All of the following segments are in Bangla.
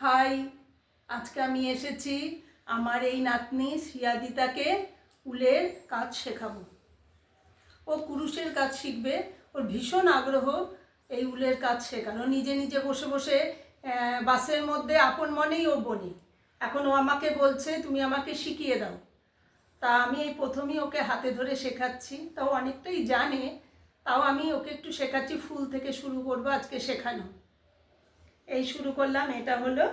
হাই, আজকে আমি এসেছি আমার এই নাতনি সিয়াদিতাকে উলের কাজ শেখাবো। ও কুরুশের কাজ শিখবে, ওর ভীষণ আগ্রহ এই উলের কাজ শেখানো। নিজে নিজে বসে বসে বাসের মধ্যে আপন মনেই ও বনি এখন ও আমাকে বলছে, তুমি আমাকে শিখিয়ে দাও। তা আমি এই প্রথমেই ওকে হাতে ধরে শেখাচ্ছি। তাও অনেকটাই জানে, তাও আমি ওকে একটু শেখাচ্ছি, ফুল থেকে শুরু করব আজকে শেখানো। এই শুরু করলাম, এটা হলো,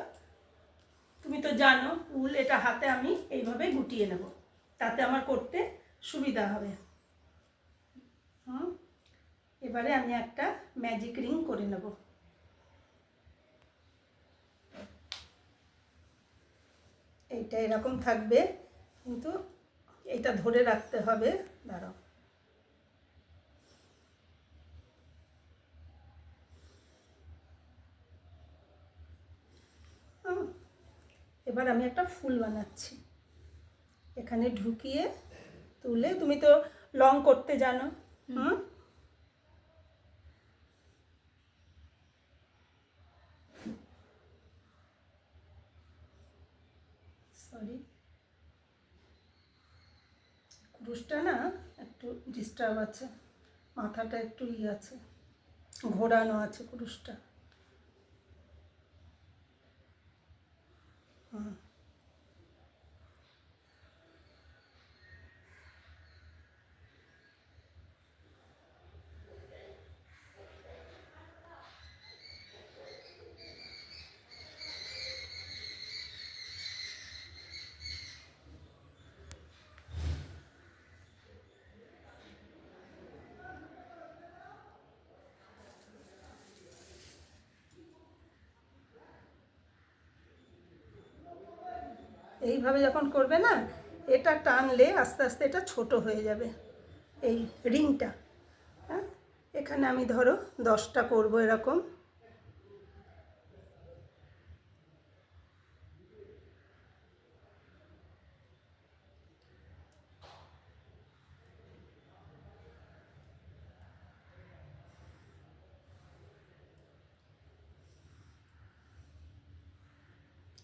তুমি তো জানো, উল এটা হাতে আমি এইভাবে গুটিয়ে নেব, তাতে আমার করতে সুবিধা হবে। হুম, এবারে আমি একটা ম্যাজিক রিং করে নেব। এইটা এরকম থাকবে, কিন্তু এটা ধরে রাখতে হবে, দাঁড়াও হুম। এবার আমি একটা ফুল বানাচ্ছি। এখানে ঢুকিয়ে তুলে তুমি তো লং করতে জানো হুম। সরি কুরুশটা না একটু ডিস্টার্ব আছে মাথাটা একটু ই আছে ঘোরানো আছে কুরুশটা। হুম এইভাবে যখন করবে না, এটা টানলে আস্তে আস্তে এটা ছোট হয়ে যাবে। এই রিংটা হ্যাঁ? এখানে আমি ধরো দশটা করব এরকম।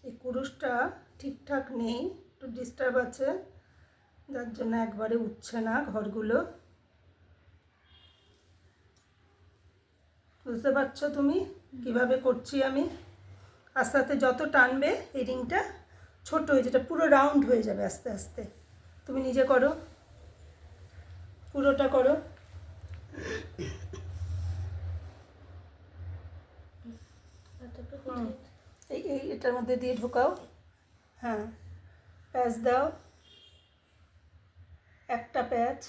এই কুরুশটা ঠিকঠাক নেই একটু ডিস্টার্ব আছে যার জন্য একবারে উঠছে না ঘরগুলো। বুঝতে পারছ তুমি? কীভাবে করছি আমি? আস্তে আস্তে যত টানবে এই রিংটা ছোট হয়ে যেটা পুরো রাউন্ড হয়ে যাবে আস্তে আস্তে। তুমি নিজে করো। পুরোটা করো। এই এই এটার মধ্যে দিয়ে ঢোকাও। হ্যাঁ প্যাচ দাও। একটা প্যাচ।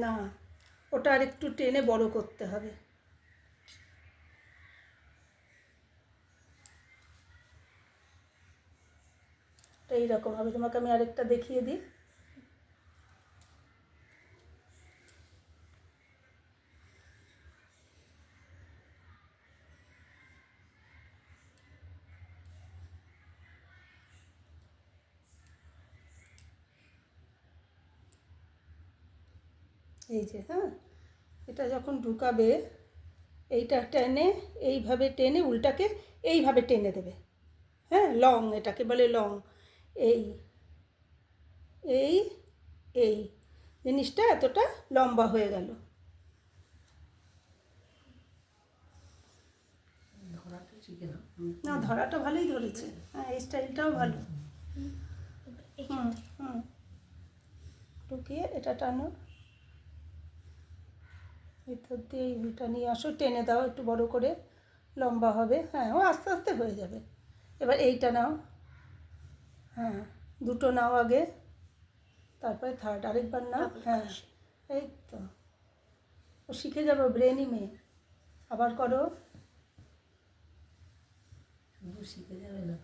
না, ওটা আর একটু টেনে বড় করতে হবে। এইরকম হবে, তোমাকে আমি আরেকটা দেখিয়ে দিই। এই যে হ্যাঁ? এটা যখন ঢুকাবে এইটা টেনে এইভাবে টেনে উল্টাকে এইভাবে টেনে দেবে। হ্যাঁ? লং এটাকে বলে লং। এই এই এই। জিনিসটা এতটা লম্বা হয়ে গেল। না। ধরাটা ভালোই ধরেছে। হ্যাঁ এই স্টাইলটাও ভালো। হুম হুম। ঢুকিয়ে এটা টানো। ভিতর দিয়ে এই উলটা নিয়ে আসো টেনে দাও একটু বড় করে লম্বা হবে হ্যাঁ ও আস্তে আস্তে হয়ে যাবে। এবার এইটা নাও হ্যাঁ দুটো নাও আগে তারপরে থার্ড আরেকবার নাও হ্যাঁ এই তো। ও শিখে যাব ব্রেনই মেয়ে। আবার করো। শুধু শিখে যাবে না।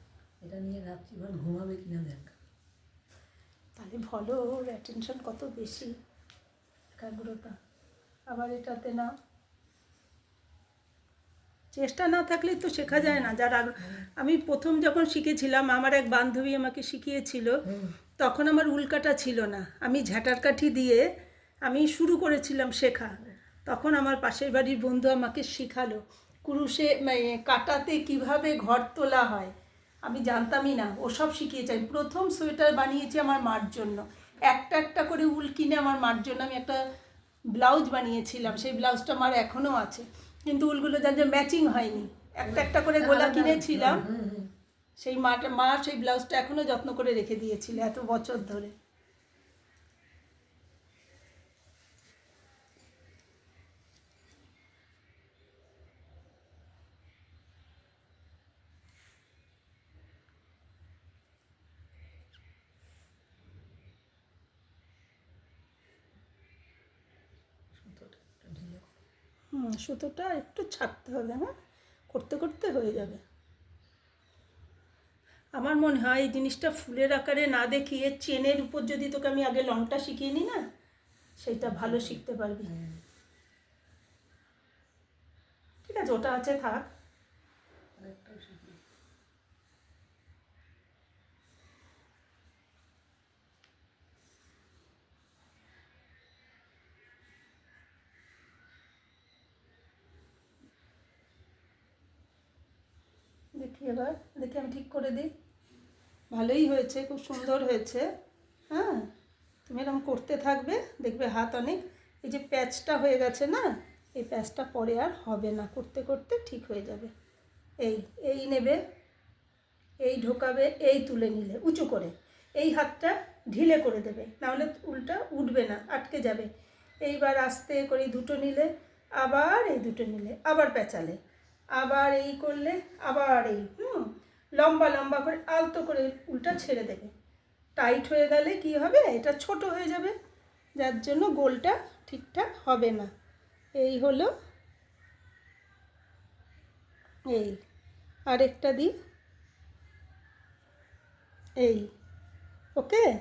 এটা নিয়ে রাত্রিভর ঘুমাবে কিনা দেখ। তাহলে ভালো ওর অ্যাটেনশন কত বেশি? একাগ্রতা। আবার এটাতে না। চেষ্টা না থাকলে তো শেখা যায় না। যার আমি প্রথম যখন শিখেছিলাম, আমার এক বান্ধবী আমাকে শিখিয়েছিল, তখন আমার উল্কাটা ছিল না। আমি ঝাঁটার কাঠি দিয়ে আমি শুরু করেছিলাম শেখা। তখন আমার পাশের বাড়ির বন্ধু আমাকে শেখালো মানে কাটাতে কীভাবে ঘর তোলা হয়। আমি জানতামই না ওসব শিখিয়েছে। আমি প্রথম সোয়েটার বানিয়েছি আমার মার জন্য। একটা একটা করে উল কিনে আমার মার জন্য। আমি একটা ব্লাউজ বানিয়েছিলাম সেই ব্লাউজটা আমার এখনও আছে। কিন্তু উলগুলো যার যে ম্যাচিং হয়নি। একটা একটা করে গোলা কিনেছিলাম। হুম, হুম। সেই মাটা মা সেই ব্লাউজটা এখনও যত্ন করে রেখে দিয়েছিল এত বছর ধরে সুতোটা একটু ঢিলে করো। হুম সুতোটা একটু ছাড়তে হবে হ্যাঁ? করতে করতে হয়ে যাবে। আমার মনে হয় এই জিনিসটা ফুলের আকারে না দেখিয়ে চেনের উপর যদি তোকে আমি আগে লংটা শিখিয়ে নিই না সেটা ভালো শিখতে পারবি। ঠিক আছে, ওটা আছে, থাক আরেকটাও শিখি। দেখি এবার দেখি আমি ঠিক করে দিই। ভালোই হয়েছে, খুব সুন্দর হয়েছে। হ্যাঁ তুমি এরকম করতে থাকবে, দেখবে হাত অনেক, এই যে প্যাচটা হয়ে গেছে না, এই প্যাচটা পরে আর হবে না, করতে করতে ঠিক হয়ে যাবে। এই এই নেবে, এই ঢোকাবে, এই তুলে নিলে, উঁচু করে। এই হাতটা ঢিলে করে দেবে, নাহলে উল্টা উঠবে না, আটকে যাবে। এইবার আস্তে করে দুটো নিলে, আবার এই দুটো নিলে, আবার পেঁচালে আবার এই করলে, আবার এই, হুম? লম্বা লম্বা করে, আলতো করে উল্টা ছেড়ে দেবে। টাইট হয়ে গেলে কি হবে? এটা ছোট হয়ে যাবে। যার জন্য গোলটা ঠিকঠাক হবে না। এই হলো। এই, আরেকটা দিই এই, ওকে?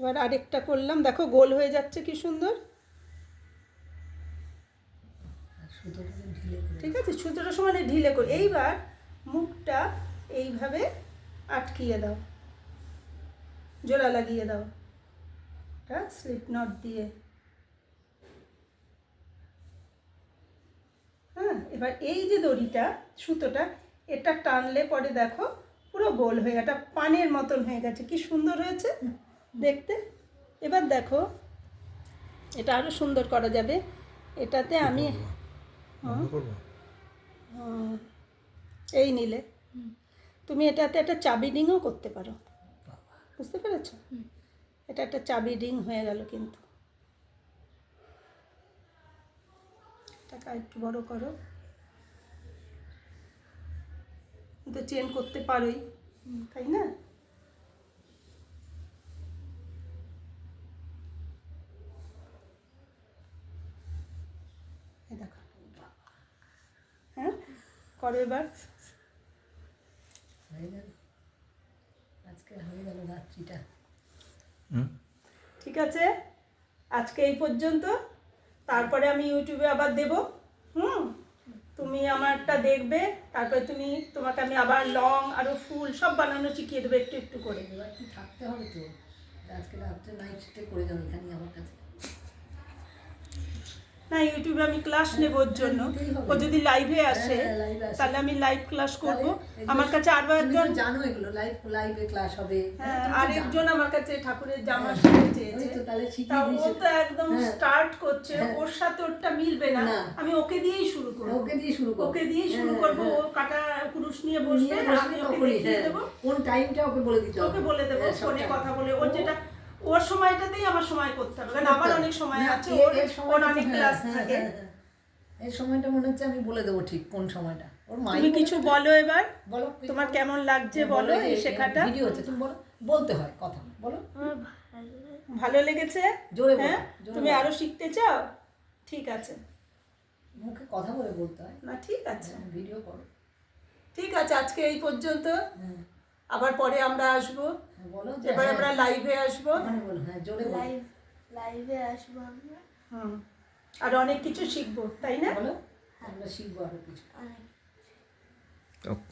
এবার আরেকটা করলাম। দেখো, গোল হয়ে যাচ্ছে কি সুন্দর আর সুতোটাকে ঢিলে করে ঠিক আছে? সুতোটা সমানে ঢিলে করে। এইবার মুখটা এইভাবে আটকিয়ে দাও। জোড়া লাগিয়ে দাও। এটা স্লিপ নট দিয়ে। হ্যাঁ এবার এই যে দড়িটা সুতোটা এটা টানলে পরে দেখো পুরো গোল হয়ে এটা পানের মতন হয়ে গেছে। কি সুন্দর হয়েছে দেখতে? এবার দেখো এটা আরও সুন্দর করা যাবে। এটাতে আমি হুম, এই নিলে। তুমি এটাতে একটা চাবি রিংও করতে পারো। বুঝতে পেরেছ? এটা একটা চাবি রিং হয়ে গেল কিন্তু। টাকা একটু বড় করো। তো চেন করতে পারোই, তাই না এই দেখো হ্যাঁ করো এবার? হয়ে গেল। আজকে হয়ে গেল রাত্রিটা। হুম। ঠিক আছে? আজকে এই পর্যন্ত। তারপরে আমি ইউটিউবে আবার দেব। হুম? তুমি আমারটা দেখবে। তারপরে তুমি তোমাকে আমি আবার লং আরও ফুল সব বানানো শিখিয়ে দেবো একটু একটু করে। এবার কি থাকতে হবে তো? আজকে রাত্রে নাইট করে যাও এখানে আমার কাছে। না ইউটিউবে আমি ক্লাস নেব ওর জন্য। ও যদি লাইভে আসে হ্যাঁ, live আসে। তাহলে আমি লাইভ ক্লাস করব। আমার কাছে আরও একজন জানো এগুলো লাইভ লাইভে ক্লাস হবে। হ্যাঁ, তুমি তো আরেকজন জানো। আমার কাছে ঠাকুরের জামা শিখতে চেয়েছে। তো ও তো একদম হ্যাঁ। স্টার্ট করছে। হ্যাঁ। ওর সাথে ওরটা মিলবে না। আমি ওকে দিয়েই শুরু করব। ওকে দিয়ে শুরু করো ওকে দিয়ে শুরু হ্যাঁ, করব। ও হ্যাঁ। কাটা কুরুশ নিয়ে বসবে আমি ওকে দেখিয়ে হ্যাঁ। কোন টাইমটা ওকে বলে দিতে হবে। ওকে বলে দেবো হ্যাঁ, ফোনে কথা বলে। ওর ও- যেটা ওর সময়টাতেই আমার সময় করতে হবে। কারণ আমার অনেক সময় আছে ওর ওর অনেক ক্লাস হ্যাঁ, থাকে। হ্যাঁ, হ্যাঁ। এই সময়টা মনে হচ্ছে আমি বলে দেবো ঠিক কোন সময়টা। ওর মাই তুমি কিছু বলো এবার। বলো তোমার কেমন লাগছে বলো এই শেখাটা। ভিডিও হচ্ছে তুমি বলো। বলতে হয় কথা বলো। ভালো। লেগেছে? জোরে হ্যাঁ? তুমি। আরও শিখতে চাও? ঠিক আছে। মুখে কথা বলে বলতে হয়। না ঠিক আছে। ভিডিও করো। ঠিক আছে আজকে এই পর্যন্ত। হ্যাঁ। আবার পরে আমরা আসব। বলো এবার হ্যাঁ, আমরা লাইভে আসব। ওখানে বলো হ্যাঁ লাইভ লাইভে আসব আমরা। হুম। আর অনেক কিছু শিখব তাই না? বলো আমরা শিখব আরও কিছু। ওকে